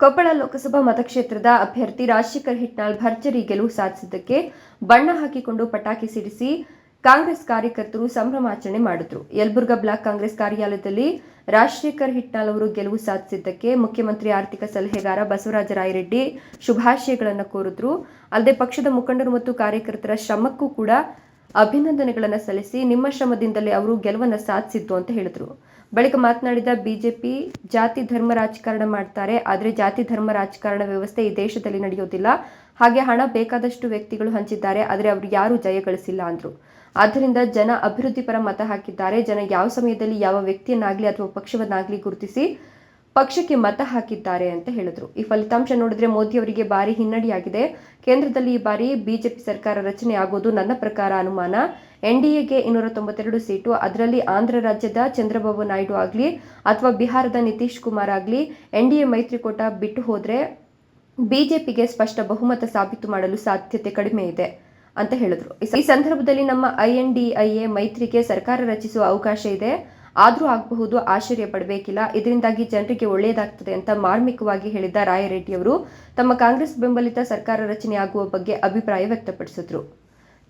ಕೊಪ್ಪಳ ಲೋಕಸಭಾ ಮತಕ್ಷೇತ್ರದ ಅಭ್ಯರ್ಥಿ ರಾಜಶೇಖರ್ ಹಿಟ್ನಾಳ್ ಭರ್ಜರಿ ಗೆಲುವು ಸಾಧಿಸಿದ್ದಕ್ಕೆ ಬಣ್ಣ ಹಾಕಿಕೊಂಡು ಪಟಾಕಿ ಸಿಡಿಸಿ ಕಾಂಗ್ರೆಸ್ ಕಾರ್ಯಕರ್ತರು ಸಂಭ್ರಮಾಚರಣೆ ಮಾಡಿದ್ರು. ಯಲಬುರ್ಗಾ ಬ್ಲಾಕ್ ಕಾಂಗ್ರೆಸ್ ಕಾರ್ಯಾಲಯದಲ್ಲಿ ರಾಜಶೇಖರ್ ಹಿಟ್ನಾಳ್ ಅವರು ಗೆಲುವು ಸಾಧಿಸಿದ್ದಕ್ಕೆ ಮುಖ್ಯಮಂತ್ರಿ ಆರ್ಥಿಕ ಸಲಹೆಗಾರ ಬಸವರಾಜ ರಾಯರೆಡ್ಡಿ ಶುಭಾಶಯಗಳನ್ನು ಕೋರಿದ್ರು. ಅಲ್ಲದೆ ಪಕ್ಷದ ಮುಖಂಡರು ಮತ್ತು ಕಾರ್ಯಕರ್ತರ ಶ್ರಮಕ್ಕೂ ಕೂಡ ಅಭಿನಂದನೆಗಳನ್ನು ಸಲ್ಲಿಸಿ ನಿಮ್ಮ ಶ್ರಮದಿಂದಲೇ ಅವರು ಗೆಲುವನ್ನು ಸಾಧಿಸಿದ್ದು ಅಂತ ಹೇಳಿದರು. ಬಳಿಕ ಮಾತನಾಡಿದ ಬಿಜೆಪಿ, ಜಾತಿ ಧರ್ಮ ರಾಜಕಾರಣ ಮಾಡ್ತಾರೆ, ಆದರೆ ಜಾತಿ ಧರ್ಮ ರಾಜಕಾರಣ ವ್ಯವಸ್ಥೆ ಈ ದೇಶದಲ್ಲಿ ನಡೆಯೋದಿಲ್ಲ. ಹಾಗೆ ಹಣ ಬೇಕಾದಷ್ಟು ವ್ಯಕ್ತಿಗಳು ಹಂಚಿದ್ದಾರೆ, ಆದರೆ ಅವರು ಯಾರೂ ಜಯ ಗಳಿಸಿಲ್ಲ ಅಂದ್ರು. ಆದ್ದರಿಂದ ಜನ ಅಭಿವೃದ್ಧಿ ಪರ ಮತ ಹಾಕಿದ್ದಾರೆ, ಜನ ಯಾವ ಸಮಯದಲ್ಲಿ ಯಾವ ವ್ಯಕ್ತಿಯನ್ನಾಗ್ಲಿ ಅಥವಾ ಪಕ್ಷವನ್ನಾಗ್ಲಿ ಗುರುತಿಸಿ ಪಕ್ಷಕ್ಕೆ ಮತ ಹಾಕಿದ್ದಾರೆ ಅಂತ ಹೇಳಿದ್ರು. ಈ ಫಲಿತಾಂಶ ನೋಡಿದ್ರೆ ಮೋದಿ ಅವರಿಗೆ ಭಾರಿ ಹಿನ್ನಡೆಯಾಗಿದೆ. ಕೇಂದ್ರದಲ್ಲಿ ಈ ಬಾರಿ ಬಿಜೆಪಿ ಸರ್ಕಾರ ರಚನೆ ಆಗೋದು ನನ್ನ ಪ್ರಕಾರ ಅನುಮಾನ. ಎನ್ಡಿಎಗೆ ಇನ್ನೂರ ತೊಂಬತ್ತೆರಡು ಸೀಟು, ಅದರಲ್ಲಿ ಆಂಧ್ರ ರಾಜ್ಯದ ಚಂದ್ರಬಾಬು ನಾಯ್ಡು ಆಗಲಿ ಅಥವಾ ಬಿಹಾರದ ನಿತೀಶ್ ಕುಮಾರ್ ಆಗಲಿ ಎನ್ಡಿಎ ಮೈತ್ರಿಕೂಟ ಬಿಟ್ಟು ಹೋದರೆ ಬಿಜೆಪಿಗೆ ಸ್ಪಷ್ಟ ಬಹುಮತ ಸಾಬೀತು ಮಾಡಲು ಸಾಧ್ಯತೆ ಕಡಿಮೆ ಇದೆ ಅಂತ ಹೇಳಿದ್ರು. ಈ ಸಂದರ್ಭದಲ್ಲಿ ನಮ್ಮ I N D I A ಮೈತ್ರಿಗೆ ಸರ್ಕಾರ ರಚಿಸುವ ಅವಕಾಶ ಇದೆ. ಆದರೂ ಆಗಬಹುದು ಆಶ್ಚರ್ಯ ಪಡಬೇಕಿಲ್ಲ. ಇದರಿಂದಾಗಿ ಜನರಿಗೆ ಒಳ್ಳೆಯದಾಗ್ತದೆ ಅಂತ ಮಾರ್ಮಿಕವಾಗಿ ಹೇಳಿದ ರಾಯರೆಡ್ಡಿಯವರು ತಮ್ಮ ಕಾಂಗ್ರೆಸ್ ಬೆಂಬಲಿತ ಸರ್ಕಾರ ರಚನೆಯಾಗುವ ಆಗುವ ಬಗ್ಗೆ ಅಭಿಪ್ರಾಯ ವ್ಯಕ್ತಪಡಿಸಿದ್ರು.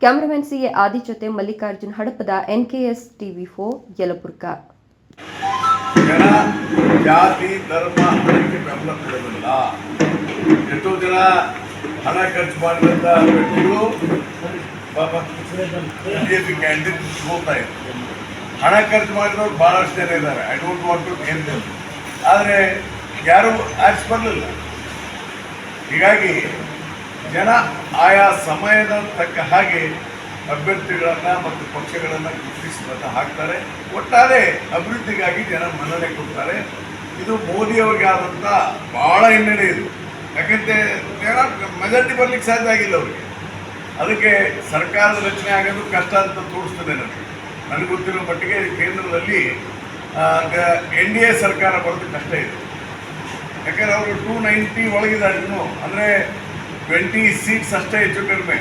ಕ್ಯಾಮರಾಮನ್ ಸಿಎ ಆದಿ ಜೊತೆ ಮಲ್ಲಿಕಾರ್ಜುನ್ ಹಡಪದ ಎನ್ಕೆಎಸ್ ಟಿವಿ ಫೋ ಯಲಬುರ್ಗ. ಜನ ಜಾತಿ ಧರ್ಮ ಹಣಕ್ಕೆ ಬೆಂಬಲ ಕೊಡೋದಿಲ್ಲ. ಎಷ್ಟೋ ಜನ ಹಣ ಖರ್ಚು ಮಾಡಿದಂಥ ವ್ಯಕ್ತಿಗಳು ಕ್ಯಾಂಡಿಡೇಟ್ ಇದ್ದಾರೆ ಹಣ ಖರ್ಚು ಮಾಡಿದವ್ರು ಭಾಳಷ್ಟು ಜನ ಇದ್ದಾರೆ. ಐ ಡೋಂಟ್ ವಾಂಟ್ ಟು ಏನ್ ಆದರೆ ಯಾರು ಆಚೆ ಬರಲಿಲ್ಲ. ಹೀಗಾಗಿ ಜನ ಆಯಾ ಸಮಯದ ತಕ್ಕ ಹಾಗೆ ಅಭ್ಯರ್ಥಿಗಳನ್ನು ಮತ್ತು ಪಕ್ಷಗಳನ್ನು ಗುರುತಿಸಿದಂತ ಹಾಕ್ತಾರೆ. ಒಟ್ಟಾರೆ ಅಭಿವೃದ್ಧಿಗಾಗಿ ಜನ ಮನ್ನಣೆ ಕೊಡ್ತಾರೆ. ಇದು ಮೋದಿಯವ್ರಿಗೆ ಆದಂಥ ಭಾಳ ಹಿನ್ನಡೆ ಇದು. ಯಾಕೆಂದರೆ ಮೆಜಾರಿಟಿ ಬರ್ಲಿಕ್ಕೆ ಸಾಧ್ಯ ಆಗಿಲ್ಲ ಅವರಿಗೆ. ಅದಕ್ಕೆ ಸರ್ಕಾರದ ರಚನೆ ಆಗೋದು ಕಷ್ಟ ಅಂತ ತೋರಿಸ್ತದೆ ನನಗೆ ನನಗೆ ಗೊತ್ತಿರೋ ಮಟ್ಟಿಗೆ ಕೇಂದ್ರದಲ್ಲಿ ಎನ್ ಡಿ ಎ ಸರ್ಕಾರ ಬರೋದು ಕಷ್ಟ ಇದೆ. ಯಾಕಂದ್ರೆ ಅವರು ಟೂ ನೈಂಟಿ ಒಳಗಿದ್ದಾರೆ ಇನ್ನು. ಅಂದರೆ ಟ್ವೆಂಟಿ ಸೀಟ್ಸ್ ಅಷ್ಟೇ ಹೆಚ್ಚು ಕಡಿಮೆ.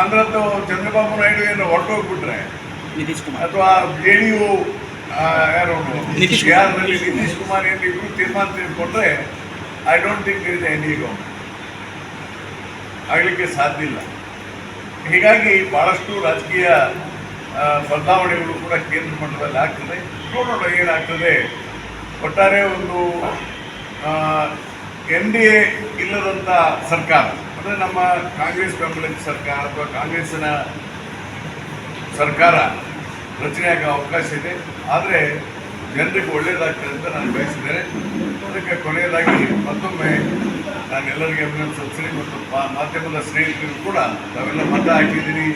ಆಂಧ್ರದ್ದು ಚಂದ್ರಬಾಬು ನಾಯ್ಡು ಏನು ಹೊರಟೋಗ್ಬಿಟ್ರೆ ಅಥವಾ ಜೆ ಡಿ ಯು ಯಾರು ಅವ್ರು? ನಿತೀಶ್ ಕುಮಾರ್. ಬಿಹಾರದಲ್ಲಿ ನಿತೀಶ್ ಕುಮಾರ್ ಏನು ಇವರು ತೀರ್ಮಾನ ತೆಗೆದುಕೊಂಡ್ರೆ I don't think is any government ಆಗಲಿಕ್ಕೆ ಸಾಧ್ಯ ಇಲ್ಲ. ಹೀಗಾಗಿ ಭಾಳಷ್ಟು ರಾಜಕೀಯ ಬದಲಾವಣೆಗಳು ಕೂಡ ಕೇಂದ್ರ ಮಟ್ಟದಲ್ಲಿ ಆಗ್ತದೆ. ನೋಡೋಣ ಏನಾಗ್ತದೆ. ಒಟ್ಟಾರೆ ಒಂದು ಎನ್ ಡಿ ಎ ಇಲ್ಲದಂಥ ಸರ್ಕಾರ, ಅಂದರೆ ನಮ್ಮ ಕಾಂಗ್ರೆಸ್ ಬೆಂಬಲಿತ ಸರ್ಕಾರ ಅಥವಾ ಕಾಂಗ್ರೆಸ್ಸಿನ ಸರ್ಕಾರ ರಚನೆ ಆಗೋ ಅವಕಾಶ ಇದೆ. ಆದರೆ ಜನರಿಗೆ ಒಳ್ಳೆಯದಾಗ್ತದೆ ಅಂತ ನಾನು ಬಯಸಿದ್ದೇನೆ. ಅದಕ್ಕೆ ಕೊನೆಯದಾಗಿ ಮತ್ತೊಮ್ಮೆ ನಾನು ಎಲ್ಲರಿಗೆ ಅಭಿನಂದನೆ ಸಲ್ಲಿಸ್ತೀನಿ ಮತ್ತು ಮಾಧ್ಯಮದ ಸ್ನೇಹಿತರು ಕೂಡ ನಾವೆಲ್ಲ ಮತ ಹಾಕಿದ್ದೀರಿ.